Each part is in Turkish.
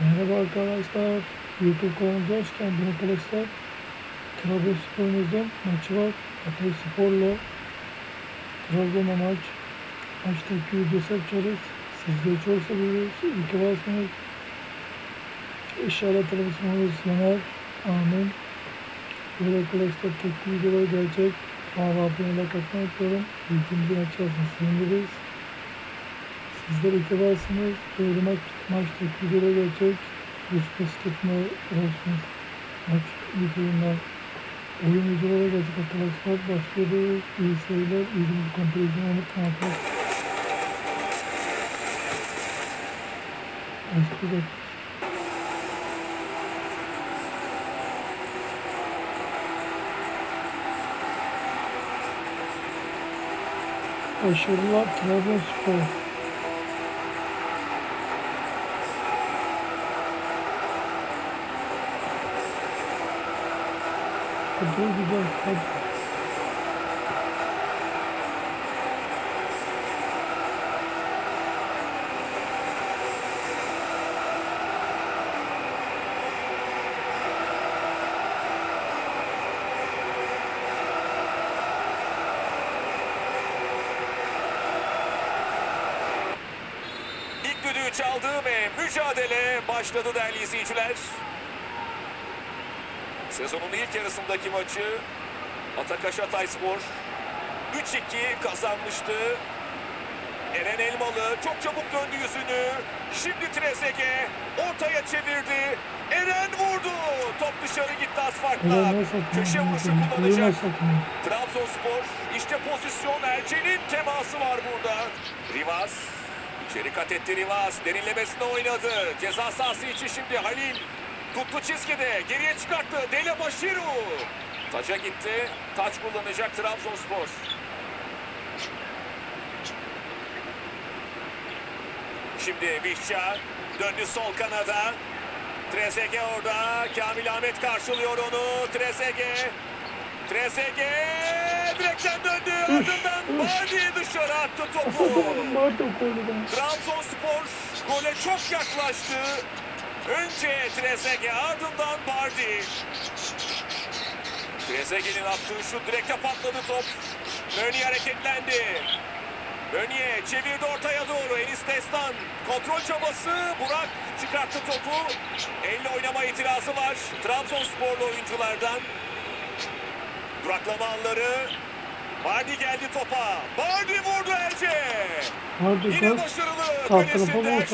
Merhaba arkadaşlar. YouTube kanalımıza hoş geldiniz arkadaşlar. Trabzonspor'umuzun maçı var. Hatay Spor'la Trabzon'a maç. Maçtaki videosu açarız. Sizleri çok seviyoruz. İyi ki varsınız. İnşallah Trabzon'umuz yanar. Amin. Böyle arkadaşlar tek videoları gelecek. Kanala abone olmayı yapıyorum. Bilgimizi açarsınız. Seviniriz. Sizler varsınız. Böyle maç, videoda gelecek. Rus basketine olsun. Maç videolarına oyun videoları gelecek arkadaşlar. Başlıyoruz. İyi seyirler. İlginizi kontrol edin. Unutmayın arkadaşlar. Başlıyoruz. Başarılar Trabzonspor. Kadro. İlk düdüğü çaldı ve mücadele başladı değerli izleyiciler. Sezonun ilk yarısındaki maçı Atakaş Hatayspor 3-2 kazanmıştı. Eren Elmalı çok çabuk döndü yüzünü. Şimdi Trezeguet ortaya çevirdi. Eren vurdu. Top dışarı gitti nasıl Köşe vuruşu kullanacak. Trabzonspor işte pozisyon Erce'nin teması var burada. Rivas içeri kat etti Rivas derinlemesine oynadı. Ceza sahası içi şimdi Halil tuttu çizgide geriye çıkarttı Dele Başiru. Taça gitti. Taç kullanacak Trabzonspor. Şimdi Vişça döndü sol kanada. Trezeguet orada. Kamil Ahmet karşılıyor onu. Trezeguet. Trezeguet direkten döndü. Ardından Bardi dışarı attı topu. Trabzonspor gole çok yaklaştı. Önce Trezeguet ardından Bardi. Trezeguet'in attığı şu direkte patladı top. Möni hareketlendi. Möniye çevirdi ortaya doğru. Enis Destan kontrol çabası. Burak çıkarttı topu. Elle oynama itirazı var. Trabzonsporlu oyunculardan. Duraklama anları. Bardi geldi topa. Bardi vurdu Erce. Vardı Yine başarılı kardeşler. bulmuş.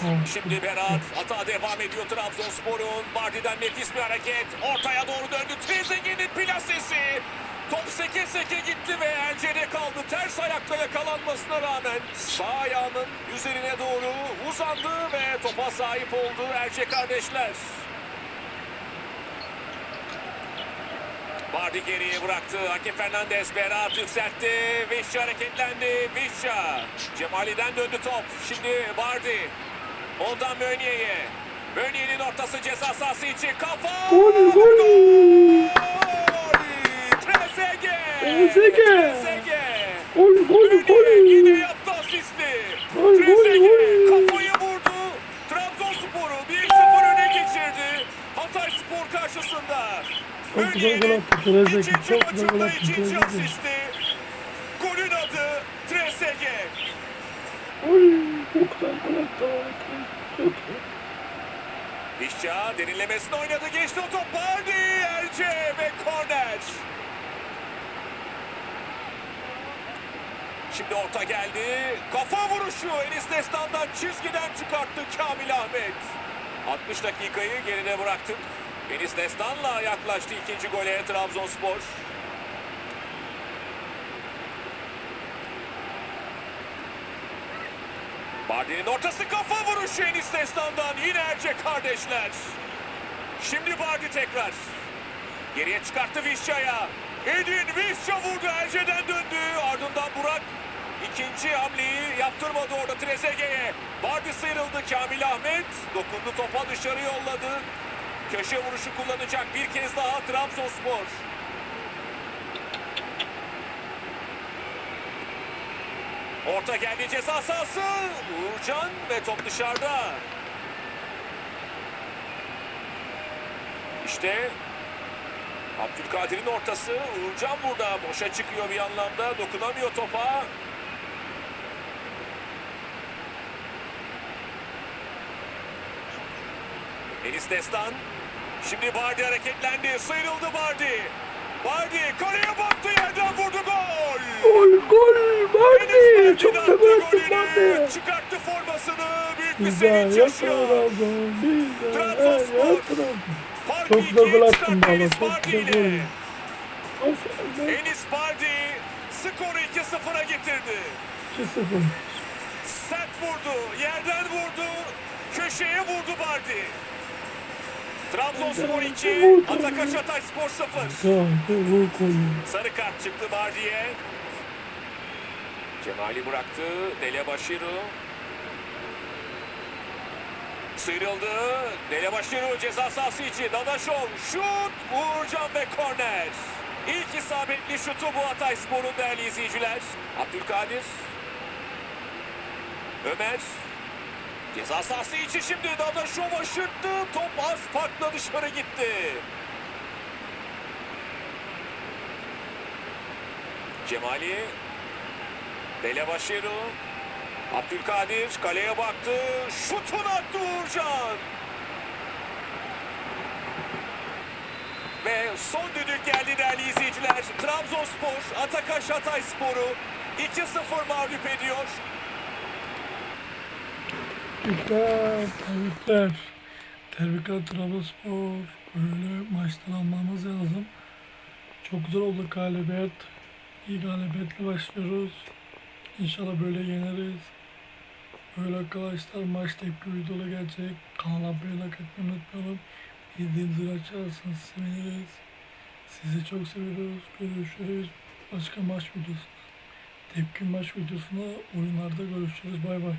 Tamam. Şimdi Berat hata devam ediyor Trabzonspor'un. Bardi'den nefis bir hareket. Ortaya doğru döndü. Trezeguet'in plasesi. Top seke seke gitti ve Erce'de kaldı. Ters ayakta yakalanmasına rağmen sağ ayağının üzerine doğru uzandı ve topa sahip oldu Erce kardeşler. Bardi geriye bıraktı. Hakem Fernandez Berat yükseltti. Vişça hareketlendi. Vişça. Cemali'den döndü top. Şimdi Bardi. Ondan Mönye'ye. Mönye'nin ortası ceza sahası için. Kafa! Gol, gol! Trezeguet! Trezeguet! Gol gol gol. yine yaptı asisti. Gol, gol, gol. kafayı vurdu. Trabzonspor'u 1-0 öne geçirdi. Hatay Spor karşısında. Çok güzel gol attı Trezeguet. Çok güzel gol attı Trezeguet. Golün adı Trezeguet. Oy çok güzel gol attı. Çok güzel. Vişça derinlemesine oynadı. Geçti o top. Bardi, Erce ve korner. Şimdi orta geldi. Kafa vuruşu Enis Destan'dan çizgiden çıkarttı Kamil Ahmet. 60 dakikayı geride bıraktık. Enis Destan'la yaklaştı ikinci gole Trabzonspor. Bardi'nin ortası kafa vuruşu Enis Destan'dan yine Erce kardeşler. Şimdi Bardi tekrar. Geriye çıkarttı Vişça'ya. Edin Vişça vurdu Erce'den döndü. Ardından Burak ikinci hamleyi yaptırmadı orada Trezeguet'e. Bardi sıyrıldı Kamil Ahmet. Dokundu topa dışarı yolladı. Köşe vuruşu kullanacak bir kez daha Trabzonspor. Orta geldi ceza sahası. Uğurcan ve top dışarıda. İşte Abdülkadir'in ortası. Uğurcan burada boşa çıkıyor bir anlamda. Dokunamıyor topa. Enis Destan. Şimdi Bardi hareketlendi. Sıyrıldı Bardi. Bardi kaleye baktı yerden vurdu gol. Gol gol Bardi. Çok golünü. Bardi. Çıkarttı formasını. Büyük bir sevinç yaşıyor. Trabzonspor. Çok güzel ikiye gol valla, Enis çok ile. gol. Enis Bardi skoru 2-0'a getirdi. 2-0. Sert vurdu, yerden vurdu, köşeye vurdu Bardi. Trabzonspor 2, Atakaş Hatay Spor 0. Güzel vur golü. Sarı kart çıktı Bardi'ye. Cemali bıraktı, Dele Başiru. Sıyrıldı, Dele Başiru ceza sahası içi. Dadaşov, şut, Uğurcan ve korner. İlk isabetli şutu bu Hatay Spor'un değerli izleyiciler. Abdülkadir. Ömer. Ceza sahası içi şimdi Dadaşov aşırttı. Top az farkla dışarı gitti. Cemali. Belebaşiru. Abdülkadir kaleye baktı. Şutunu attı Uğurcan. Ve son düdük geldi değerli izleyiciler. Trabzonspor Atakaş Hatay Sporu 2-0 mağlup ediyor. Tebrikler, tebrikler. Tebrikler Trabzonspor. Böyle maçtan almamız lazım. Çok güzel oldu galibiyet. İyi galibiyetle başlıyoruz. İnşallah böyle yeneriz. Böyle arkadaşlar maç tepki videoları gelecek. Kanala abone etmeyi unutmayalım. İzlediğiniz zil açarsanız seviniriz. Sizi çok seviyoruz. Görüşürüz. Başka maç videosu. Tepki maç videosunda oyunlarda görüşürüz. Bay bay.